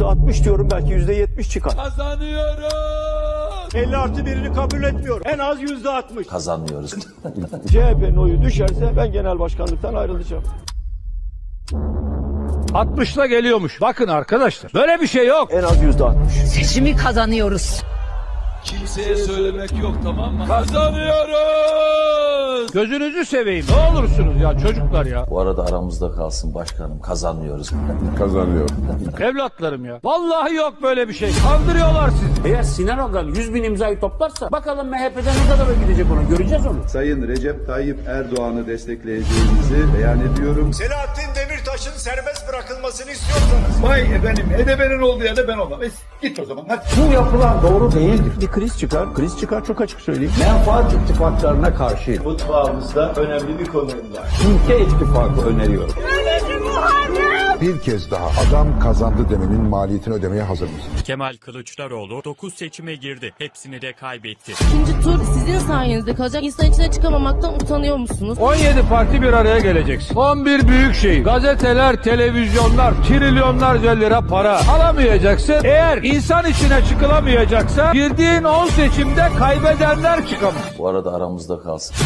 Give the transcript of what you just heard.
%60 diyorum belki %70 çıkar. Kazanıyoruz. 50 artı birini kabul etmiyorum. En az %60. Kazanmıyoruz. CHP'nin oyu düşerse ben genel başkanlıktan ayrılacağım. 60'la geliyormuş. Bakın arkadaşlar böyle bir şey yok. En az %60. Seçimi kazanıyoruz. Kimseye söylemek yok tamam mı? Kazanıyoruz. Gözünüzü seveyim. Ne olursunuz ya çocuklar ya. Bu arada aramızda kalsın başkanım kazanmıyoruz. kazanıyor. Evlatlarım ya. Vallahi yok böyle bir şey. Kandırıyorlar sizi. Eğer Sinan Ogan 100 bin imzayı toplarsa bakalım MHP'den ne kadar gidecek ona göreceğiz onu. Sayın Recep Tayyip Erdoğan'ı destekleyeceğimizi beyan ediyorum. Selahattin Demirtaş'ın serbest bırakılmasını istiyorsanız. Vay efendim edebenin olduğu yerde ben olmam. Git o zaman hadi. Bu yapılan doğru değildir. Bir kriz çıkar. Kriz çıkar çok açık söyleyeyim. Menfaat ittifaklarına karşı Mutfağımızda önemli bir konum var. ülke ittifakı öneriyorum. Bir kez daha adam kazandı demenin maliyetini ödemeye hazır mısınız? Kemal Kılıçdaroğlu 9 seçime girdi. Hepsini de kaybetti. İkinci tur sizin sayenizde kalacak. İnsan içine çıkamamaktan utanıyor musunuz? 17 parti bir araya geleceksin. 11 büyük şehir. Gazeteler, televizyonlar, trilyonlarca lira para alamayacaksın. Eğer insan içine çıkılamayacaksa girdiğin 10 seçimde kaybedenler çıkamaz. Bu arada aramızda kalsın.